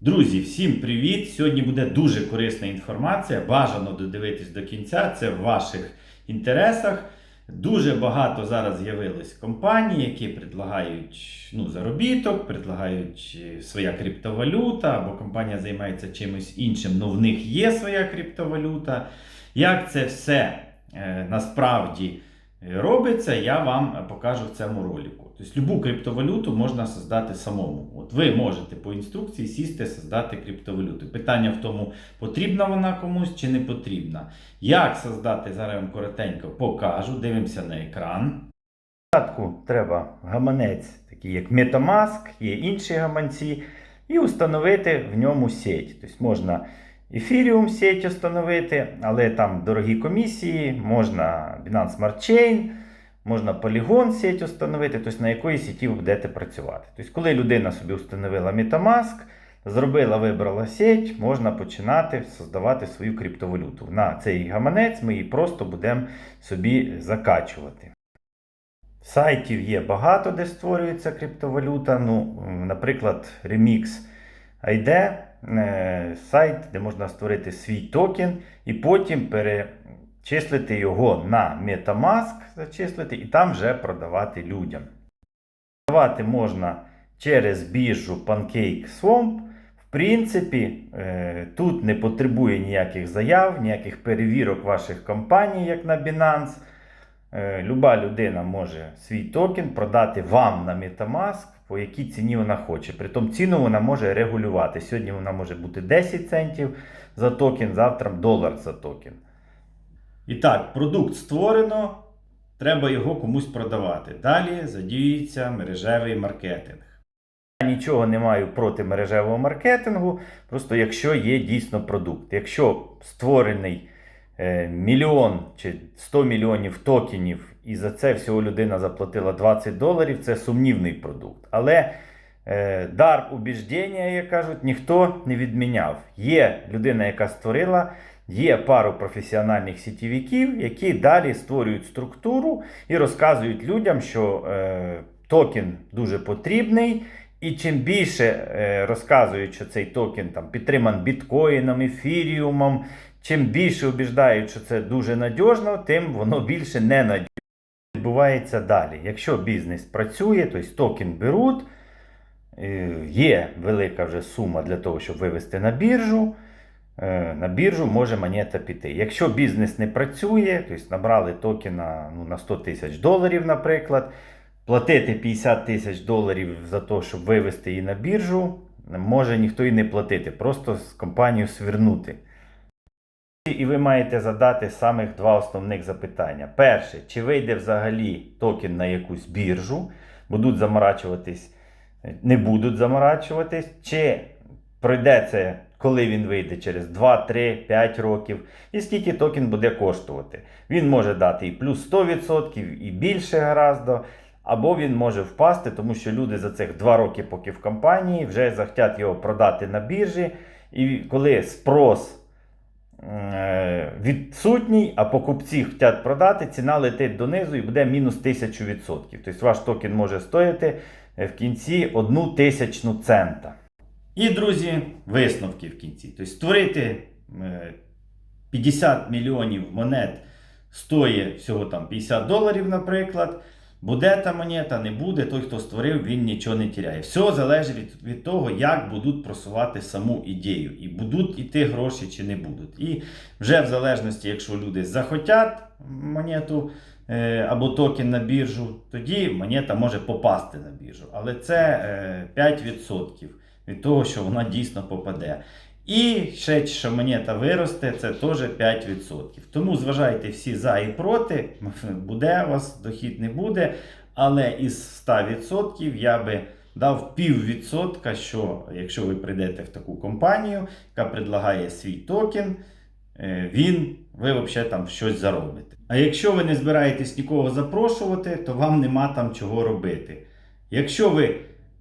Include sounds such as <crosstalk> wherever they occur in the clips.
Друзі, всім привіт! Сьогодні буде дуже корисна інформація. Бажано додивитись до кінця. Це в ваших інтересах. Дуже багато зараз з'явилось компаній, які предлагають ну, заробіток, предлагають е, своя криптовалюта, або компанія займається чимось іншим, але в них є своя криптовалюта. Як це все е, насправді робиться, я вам покажу в цьому ролику. Тобто любу криптовалюту можна создати самому. От ви можете по інструкції сісти, создати криптовалюту. Питання в тому, потрібна вона комусь чи не потрібна. Як создати, зараз вам коротенько покажу. Дивимося на екран. Спочатку треба гаманець, такий як Metamask, є інші гаманці, і установити в ньому сеть. Тобто можна Ethereum сеть установити, але там дорогі комісії, можна Binance Smart Chain, можна Polygon сеть установити, тобто на якої сеті ви будете працювати. Тобто, коли людина собі установила Metamask, зробила, вибрала сеть, можна починати создавати свою криптовалюту. На цей гаманець ми її просто будемо собі закачувати. Сайтів є багато, де створюється криптовалюта. Ну, наприклад, Remix ID сайт, де можна створити свій токен і потім перечислити його на Metamask, зачислити, і там вже продавати людям. Продавати можна через біржу PancakeSwap. В принципі, е, тут не потребує ніяких заяв, ніяких перевірок ваших компаній, як на Binance. Е, Люба людина може свій токен продати вам на Metamask, по якій ціні вона хоче. Притом ціну вона може регулювати. Сьогодні вона може бути 10 центів за токен, завтра долар за токен. І так, продукт створено, треба його комусь продавати. Далі задіюється мережевий маркетинг. Я нічого не маю проти мережевого маркетингу, просто якщо є дійсно продукт. Якщо створений мільйон чи 100 мільйонів токенів, і за це всього людина заплатила 20 доларів, це сумнівний продукт. Але е, дар убіждення, як кажуть, ніхто не відміняв. Є людина, яка створила, є пару професіональних сітівиків, які далі створюють структуру і розказують людям, що е, токен дуже потрібний. І чим більше е, розказують, що цей токен там підтриман біткоїном, ефіріумом, чим більше убіждають, що це дуже надіжно, тим воно більше не надіжно. Відбувається далі. Якщо бізнес працює, тобто токен беруть, е, є велика вже сума для того, щоб вивести на біржу. е, На біржу може монета піти. Якщо бізнес не працює, тобто набрали токена ну, на 100 тисяч доларів, наприклад, платити 50 тисяч доларів за те, щоб вивести її на біржу, може ніхто і не платити, просто компанію свернути. І ви маєте задати самих два основних запитання. Перше, чи вийде взагалі токен на якусь біржу, будуть заморачуватись, не будуть заморачуватись, чи пройде це, коли він вийде через 2, 3, 5 років, і скільки токен буде коштувати. Він може дати і плюс 100%, і більше гораздо. Або він може впасти, тому що люди за цих 2 роки, поки в компанії, вже захотять його продати на біржі. І коли спрос відсутній, а покупці хочуть продати, ціна летить донизу і буде мінус 1000%. Тобто ваш токен може стояти е, в кінці одну тисячну цента. І, друзі, висновки в кінці. Тобто створити е, 50 мільйонів монет стоїть всього там 50 доларів, наприклад. Буде та монета, не буде, той, хто створив, він нічого не тіряє. Все залежить від, від того, як будуть просувати саму ідею. І будуть іти гроші чи не будуть. І вже в залежності, якщо люди захотять монету е, або токен на біржу, тоді монета може попасти на біржу. Але це е, 5% від того, що вона дійсно попаде. І ще що монета виросте, це теж 5%. Тому зважайте всі за і проти, <laughs> буде у вас дохід не буде. Але із 100% я би дав піввідсотка, що якщо ви прийдете в таку компанію, яка предлагає свій токен, е, він, ви взагалі там щось заробите. А якщо ви не збираєтесь нікого запрошувати, то вам нема там чого робити. Якщо ви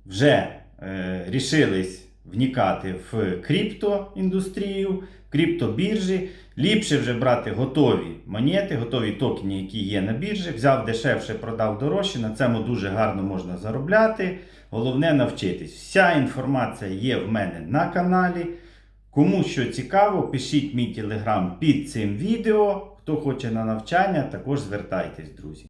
вже е, рішились вникати в криптоіндустрію, криптобіржі, ліпше вже брати готові монети, готові токени, які є на біржі. Взяв дешевше, продав дорожче. На цьому дуже гарно можна заробляти. Головне навчитись. Вся інформація є в мене на каналі. Кому що цікаво, пишіть мій телеграм під цим відео. Хто хоче на навчання, також звертайтесь, друзі.